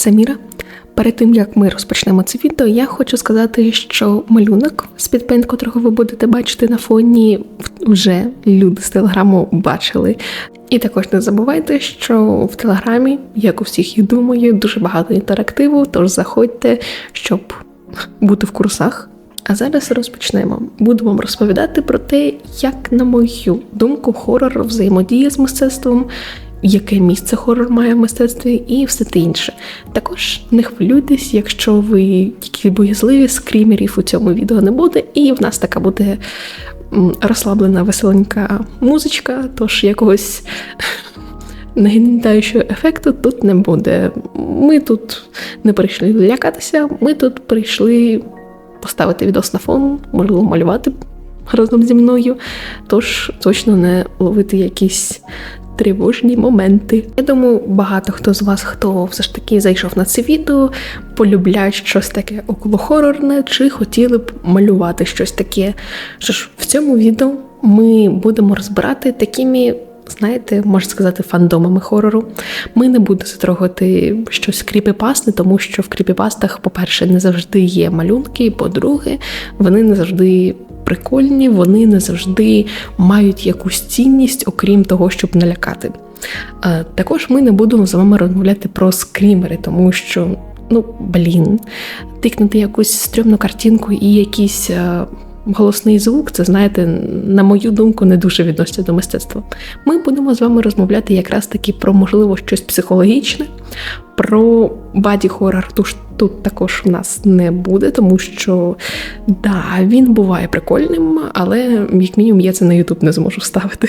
це Міра. Перед тим як ми розпочнемо це відео, я хочу сказати, що малюнок з підпейнт, котрого ви будете бачити на фоні, вже люди з телеграму бачили. І також не забувайте, що в телеграмі, як у всіх і думаю, дуже багато інтерактиву, тож заходьте, щоб бути в курсах. А зараз розпочнемо. Буду вам розповідати про те, як, на мою думку, хорор взаємодіє з мистецтвом, яке місце хорор має в мистецтві і все те інше. Також не хвилюйтесь, якщо ви тільки боязливі, скрімерів у цьому відео не буде, і в нас така буде розслаблена, веселенька музичка, тож якогось нагнітаючого ефекту тут не буде. Ми тут не прийшли лякатися, ми тут прийшли поставити відос на фон, можливо, малювати разом зі мною, тож точно не ловити якісь тривожні моменти. Я думаю, багато хто з вас, хто все ж таки зайшов на це відео, полюбляють щось таке околохорорне, чи хотіли б малювати щось таке. Що ж, в цьому відео ми будемо розбирати такими. Знаєте, можна сказати, фандомами хорору. Ми не будемо затрогати щось кріпіпасне, тому що в кріпіпастах, по-перше, не завжди є малюнки, по-друге, вони не завжди прикольні, вони не завжди мають якусь цінність, окрім того, щоб налякати. Е, Також ми не будемо з вами розмовляти про скрімери, тому що, ну, блін, тикнути якусь стрьомну картинку і якісь. Голосний звук, це знаєте, на мою думку, не дуже відноситься до мистецтва. Ми будемо з вами розмовляти якраз таки про можливо щось психологічне, про баді хоррор тут, тут також у нас не буде, тому що да, він буває прикольним, але як мінімум я це на Ютуб не зможу ставити.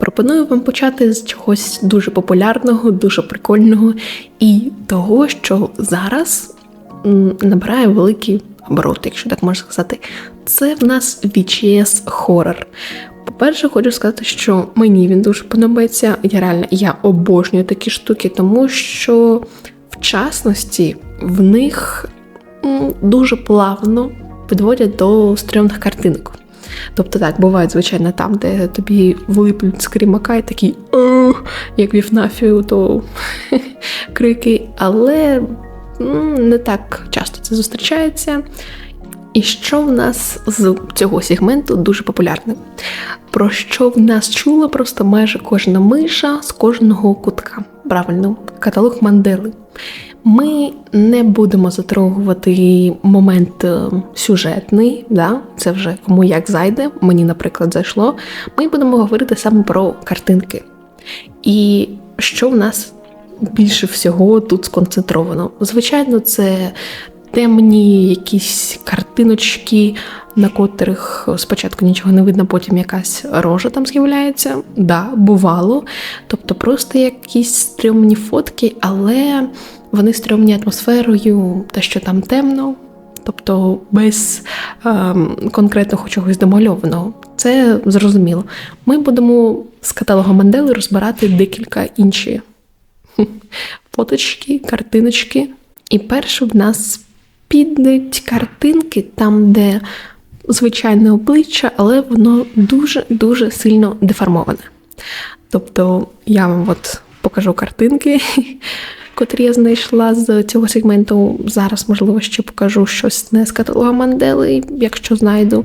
Пропоную вам почати з чогось дуже популярного, дуже прикольного і того, що зараз набирає великий оборот, якщо так можна сказати. Це в нас VGS хоррор. По-перше, хочу сказати, що мені він дуже подобається. Я реально я обожнюю такі штуки, тому що в частності в них дуже плавно підводять до стрьомних картинок. Тобто так, буває, звичайно, там, де тобі влиплють скрімака і такі, «Ох», як в Іфнафію, то крики, але не так часто це зустрічається. І що в нас з цього сегменту дуже популярне? Про що в нас чула просто майже кожна миша з кожного кутка. Правильно, каталог Мандели. Ми не будемо затрогувати момент е, сюжетний, да? це вже кому як зайде. Мені, наприклад, зайшло. Ми будемо говорити саме про картинки. І що в нас більше всього тут сконцентровано? Звичайно, це темні якісь картиночки, на котрих спочатку нічого не видно, потім якась рожа там з'являється. Да, бувало. Тобто просто якісь стрьомні фотки, але вони стрьомні атмосферою, те, що там темно. Тобто без ем, конкретного чогось домальованого. Це зрозуміло. Ми будемо з каталогу Мандели розбирати декілька інші фоточки, картиночки. І перше в нас підуть картинки там, де звичайне обличчя, але воно дуже-дуже сильно деформоване. Тобто я вам от покажу картинки, котрі я знайшла з цього сегменту. Зараз, можливо, ще покажу щось не з каталога Мандели, якщо знайду.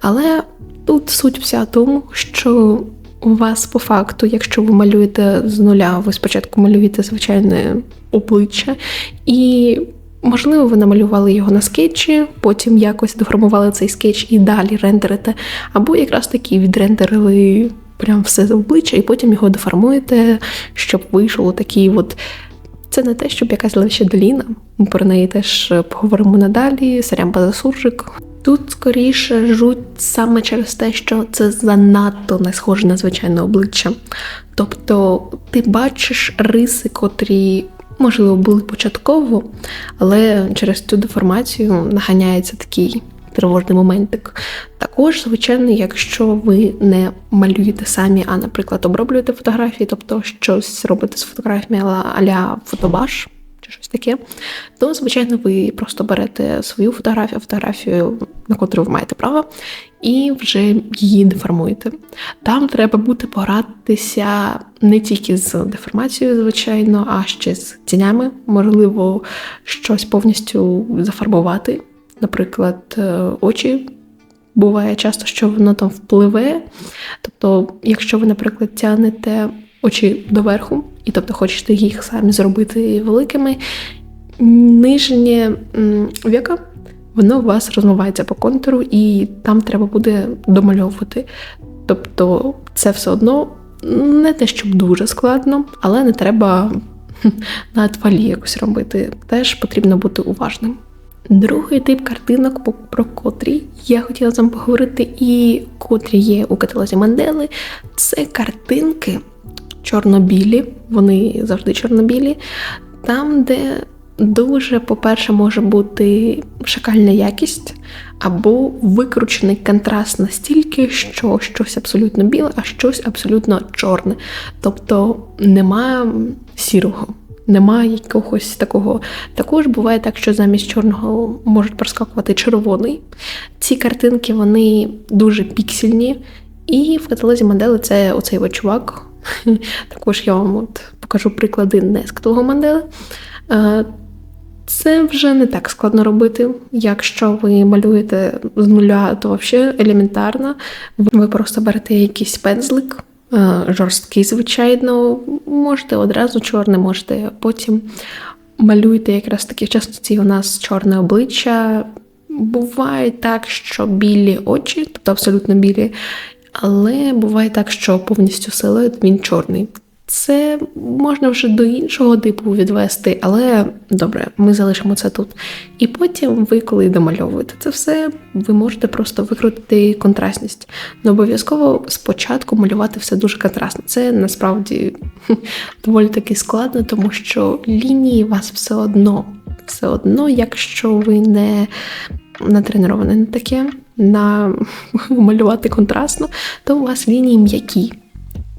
Але тут суть вся в тому, що у вас по факту, якщо ви малюєте з нуля, ви спочатку малюєте звичайне обличчя, і, можливо, ви намалювали його на скетчі, потім якось деформували цей скетч і далі рендерите, або якраз таки відрендерили прям все з обличчя, і потім його деформуєте, щоб вийшло такий от. Це не те, щоб якась лише доліна. Ми про неї теж поговоримо надалі. Сарямба за суржик. Тут скоріше жуть саме через те, що це занадто не схоже на звичайне обличчя. Тобто ти бачиш риси, котрі, можливо, були початково, але через цю деформацію наганяється такий тривожний моментик. Також, звичайно, якщо ви не малюєте самі, а, наприклад, оброблюєте фотографії, тобто щось робите з фотографіями а-ля фотобаш чи щось таке, то, звичайно, ви просто берете свою фотографію, фотографію, на котру ви маєте право, і вже її деформуєте. Там треба буде порадитися не тільки з деформацією, звичайно, а ще з тінями. Можливо, щось повністю зафарбувати, наприклад, е, очі. Буває часто, що воно там впливе. Тобто, якщо ви, наприклад, тягнете очі доверху, і тобто хочете їх самі зробити великими, нижнє віка воно у вас розмивається по контуру, і там треба буде домальовувати. Тобто, це все одно не те, щоб дуже складно, але не треба на твалі якось робити. Теж потрібно бути уважним. Другий тип картинок, про котрі я хотіла з вами поговорити, і котрі є у каталозі Мандели, це картинки чорно-білі, вони завжди чорно-білі, там, де дуже, по-перше, може бути шакальна якість або викручений контраст настільки, що щось абсолютно біле, а щось абсолютно чорне. Тобто немає сірого. Немає якогось такого. Також буває так, що замість чорного можуть проскакувати червоний. Ці картинки вони дуже піксельні. І в каталозі модели це оцей чувак. Також я вам от покажу приклади не з каталогу модели. Е, це вже не так складно робити. Якщо ви малюєте з нуля, то взагалі елементарно. Ви просто берете якийсь пензлик, е, жорсткий, звичайно, можете одразу чорне, можете потім малюєте якраз таки в частоті у нас чорне обличчя. Буває так, що білі очі, тобто абсолютно білі, але буває так, що повністю силует він чорний. Це можна вже до іншого типу відвести, але добре, ми залишимо це тут. І потім ви, коли домальовуєте це все, ви можете просто викрутити контрастність. Не обов'язково спочатку малювати все дуже контрастно. Це насправді доволі таки складно, тому що лінії вас все одно, все одно, якщо ви не натреновані на таке, на малювати контрастно, то у вас лінії м'які.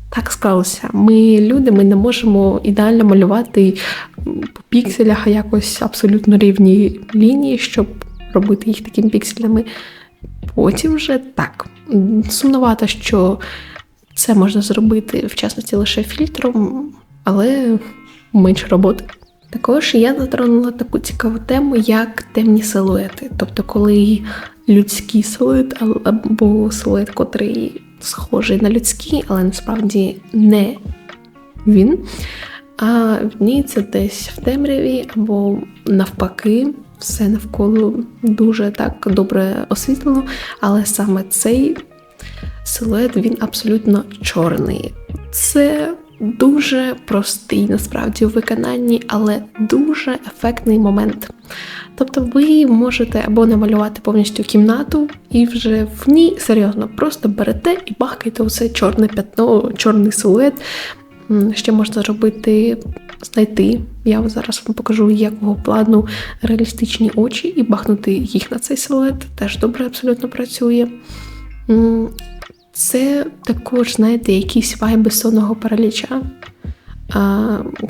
Так склалося. Ми люди, ми не можемо ідеально малювати по пікселях якось абсолютно рівні лінії, щоб робити їх такими пікселями. Потім вже так. Сумнувато, що це можна зробити в частності лише фільтром, але менше роботи. Також я затронула таку цікаву тему, як темні силуети. Тобто, коли людський силует або силует, котрий схожий на людський, але насправді не він. А відніється десь в темряві або навпаки, все навколо дуже так добре освітлено, але саме цей силует він абсолютно чорний. Це дуже простий насправді у виконанні, але дуже ефектний момент. Тобто ви можете або намалювати повністю кімнату, і вже в ній серйозно просто берете і бахкаєте усе чорне п'ятно, чорний силует. Ще можна зробити, знайти. Я зараз вам покажу, якого плану реалістичні очі, і бахнути їх на цей силует. Теж добре абсолютно працює. Це також, знаєте, якісь вайби сонного параліча.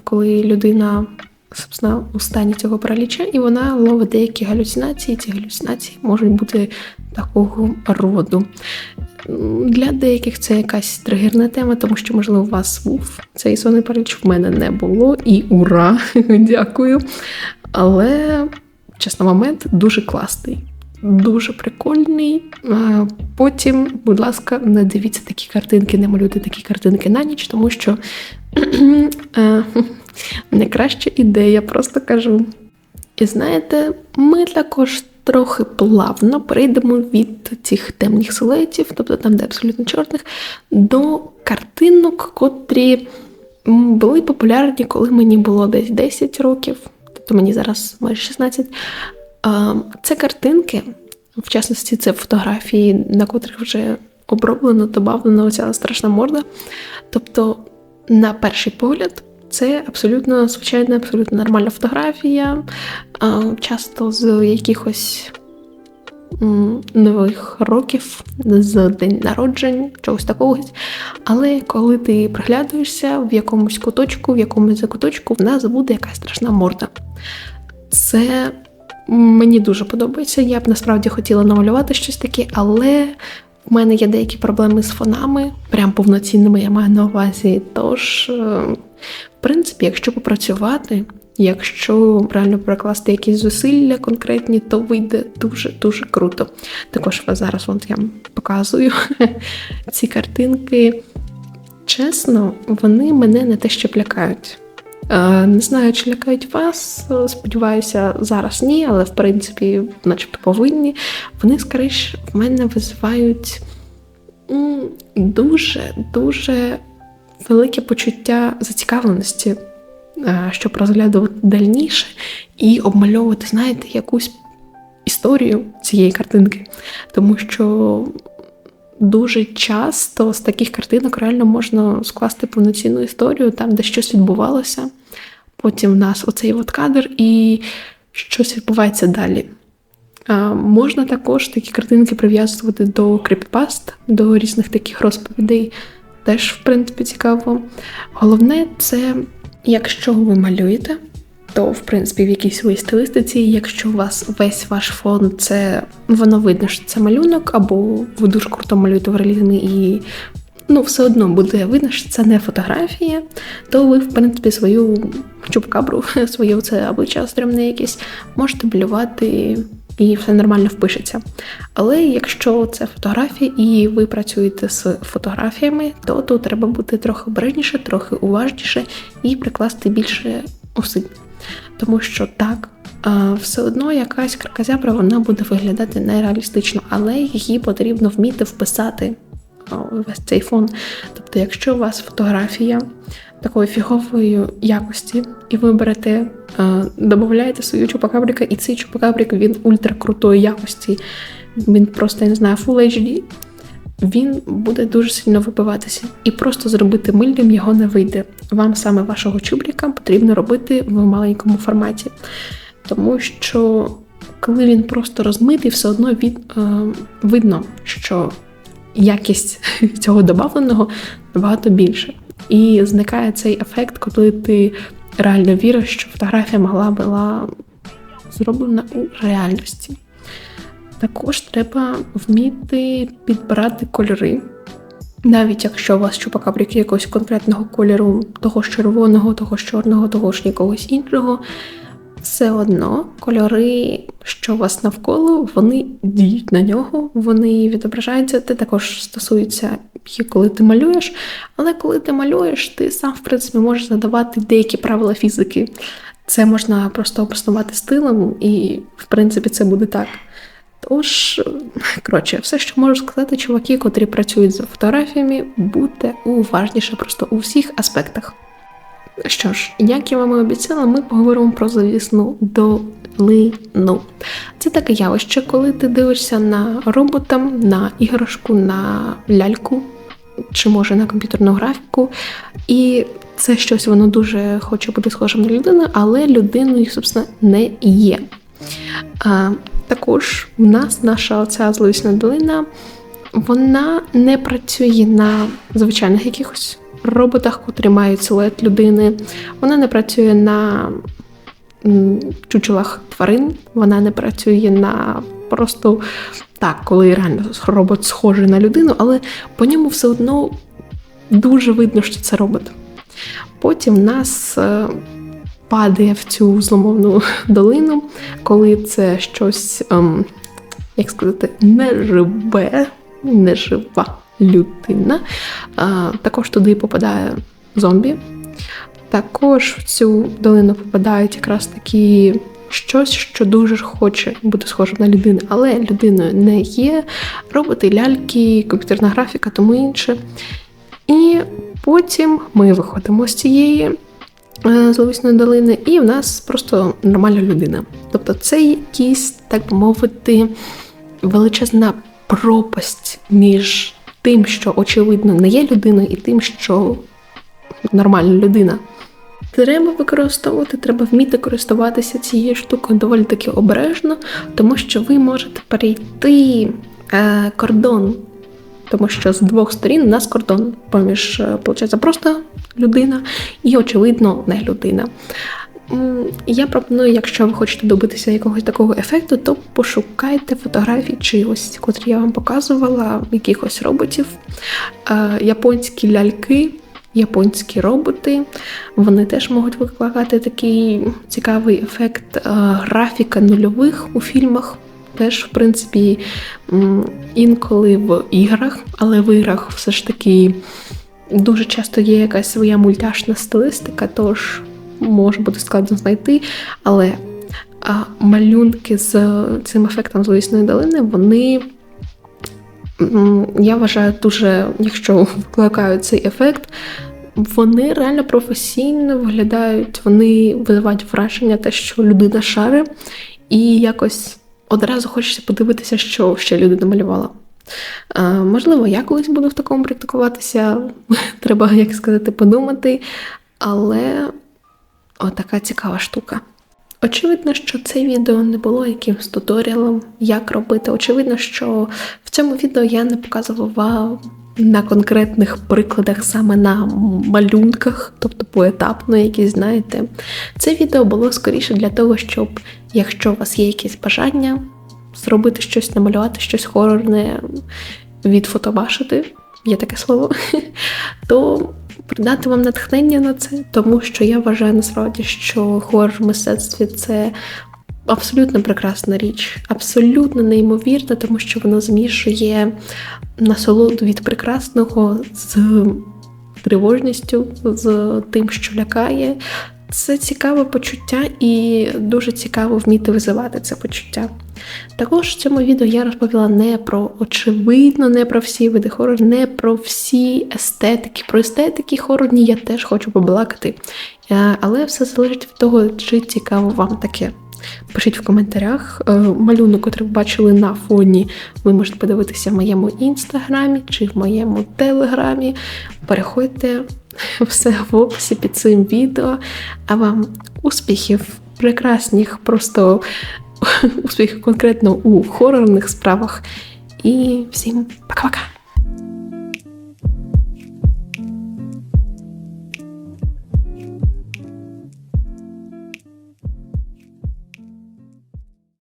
Коли людина собственно, у стані цього параліча, і вона ловить деякі галюцинації. Ці галюцинації можуть бути такого роду. Для деяких це якась тригерна тема, тому що, можливо, у вас був цей сонний параліч, в мене не було. І ура! Дякую. Але, чесно, момент дуже класний. Дуже прикольний. Потім, будь ласка, не дивіться такі картинки, не малюйте такі картинки на ніч, тому що е, не краща ідея, просто кажу. І знаєте, ми також трохи плавно перейдемо від цих темних силуетів, тобто там, де абсолютно чорних, до картинок, котрі були популярні, коли мені було десь 10 років, тобто мені зараз майже 16. Це картинки, в частності, це фотографії, на котрих вже оброблено, добавлено оця страшна морда. Тобто, на перший погляд, це абсолютно звичайна, абсолютно нормальна фотографія, часто з якихось нових років, з день народжень, чогось такого. Але коли ти приглядуєшся в якомусь куточку, в якомусь закуточку, в нас буде якась страшна морда. Це Мені дуже подобається. Я б насправді хотіла намалювати щось таке, але в мене є деякі проблеми з фонами, прям повноцінними я маю на увазі. Тож, е, в принципі, якщо попрацювати, якщо реально прокласти якісь зусилля конкретні, то вийде дуже-дуже круто. Також зараз от я показую ці картинки. Чесно, вони мене не те що лякають. Е, не знаю, чи лякають вас. Сподіваюся, зараз ні, але в принципі, начебто повинні. Вони скоріше в мене визивають дуже-дуже велике почуття зацікавленості, е, щоб розглядувати дальніше і обмальовувати, знаєте, якусь історію цієї картинки. Тому що дуже часто з таких картинок реально можна скласти повноцінну історію, там, де щось відбувалося. Потім в нас оцей от кадр, і щось відбувається далі. А, Можна також такі картинки прив'язувати до кріппаст, до різних таких розповідей. Теж, в принципі, цікаво. Головне, це якщо ви малюєте, то в принципі в якійсь своїй стилистиці, якщо у вас весь ваш фон, це воно видно, що це малюнок, або ви дуже круто малюєте в реалізмі і ну, все одно буде видно, що це не фотографія, то ви, в принципі, свою чупкабру, своє це обличчя стрімне якесь, можете малювати і все нормально впишеться. Але якщо це фотографія і ви працюєте з фотографіями, то тут треба бути трохи обережніше, трохи уважніше і прикласти більше усиль. Тому що так, все одно якась кракозябра вона буде виглядати нереалістично, але її потрібно вміти вписати весь цей фон. Тобто, якщо у вас фотографія такої фігової якості, і ви берете, додаєте свою чупакабрика, і цей чупакабрик він ультракрутої якості, він просто я не знаю, Full HD, він буде дуже сильно вибиватися. І просто зробити мильним його не вийде. Вам саме вашого чубріка потрібно робити в маленькому форматі. Тому що, коли він просто розмитий, все одно від, е, видно, що якість цього додавленого набагато більше. І зникає цей ефект, коли ти реально віриш, що фотографія могла була зроблена у реальності. Також треба вміти підбирати кольори. Навіть якщо у вас чупакабрики якогось конкретного кольору, того ж червоного, того ж чорного, того ж якогось іншого, все одно кольори, що у вас навколо, вони діють на нього, вони відображаються. Це також стосується коли ти малюєш. Але коли ти малюєш, ти сам, в принципі, можеш задавати деякі правила фізики. Це можна просто обоснувати стилем, і, в принципі, це буде так. Тож, коротше, все, що можу сказати, чуваки, котрі працюють за фотографіями, будьте уважніше просто у всіх аспектах. Що ж, як я вам і обіцяла, ми поговоримо про завісну долину. Це таке явище, коли ти дивишся на робота, на іграшку, на ляльку чи може на комп'ютерну графіку. І це щось воно дуже хоче бути схожим на людину, але людиною, собственно, не є. Також в нас наша оця зловісна долина, вона не працює на звичайних якихось роботах, котрі мають силует людини. Вона не працює на чучелах тварин, вона не працює на просто так, коли реально робот схожий на людину, але по ньому все одно дуже видно, що це робот. Потім в нас е, падає в цю зломовну долину, коли це щось, ем, як сказати, неживе, нежива людина. А, Також туди попадає зомбі. Також в цю долину попадають якраз такі щось, що дуже хоче бути схожим на людину, але людиною не є. Роботи, ляльки, комп'ютерна графіка, тому інше. І потім ми виходимо з цієї зловісної долини, і в нас просто нормальна людина. Тобто це якийсь, так би мовити, величезна пропасть між тим, що очевидно не є людиною, і тим, що нормальна людина. Треба використовувати, треба вміти користуватися цією штукою доволі таки обережно, тому що ви можете перейти е, кордон, тому що з двох сторін у нас кордон поміж, е, просто людина і, очевидно, не людина. Я пропоную, якщо ви хочете добитися якогось такого ефекту, то пошукайте фотографії чи ось, котрі я вам показувала, якихось роботів, Е, японські ляльки, японські роботи. Вони теж можуть викликати такий цікавий ефект Е, графіка нульових у фільмах. Теж, в принципі, інколи в іграх, але в іграх все ж таки дуже часто є якась своя мультяшна стилистика, тож може бути складно знайти. Але малюнки з цим ефектом зловісної долини, вони. Я вважаю дуже, якщо викликають цей ефект, вони реально професійно виглядають, вони визивають враження, те, що людина шари, і якось одразу хочеться подивитися, що ще людина малювала. А, можливо, я колись буду в такому практикуватися, треба, як сказати, подумати, але отака цікава штука. Очевидно, що це відео не було якимсь туторіалом, як робити. Очевидно, що в цьому відео я не показувала на конкретних прикладах, саме на малюнках, тобто поетапно, які знаєте. Це відео було скоріше для того, щоб, якщо у вас є якісь бажання, зробити щось, намалювати щось хорорне, відфотобашити, є таке слово, то придати вам натхнення на це, тому що я вважаю насправді, що хорор в мистецтві це абсолютно прекрасна річ, абсолютно неймовірна, тому що воно змішує насолоду від прекрасного з тривожністю, з тим, що лякає. Це цікаве почуття і дуже цікаво вміти визивати це почуття. Також в цьому відео я розповіла не про очевидно, не про всі види хорору, не про всі естетики. Про естетики хорорні я теж хочу побалакати. Е, Але все залежить від того, чи цікаво вам таке. Пишіть в коментарях. Е, Малюнок, який ви бачили на фоні, ви можете подивитися в моєму інстаграмі чи в моєму телеграмі. Переходьте все в описі під цим відео. А вам успіхів, прекрасних, просто успіхів конкретно у хорорних справах. І всім пока-пока!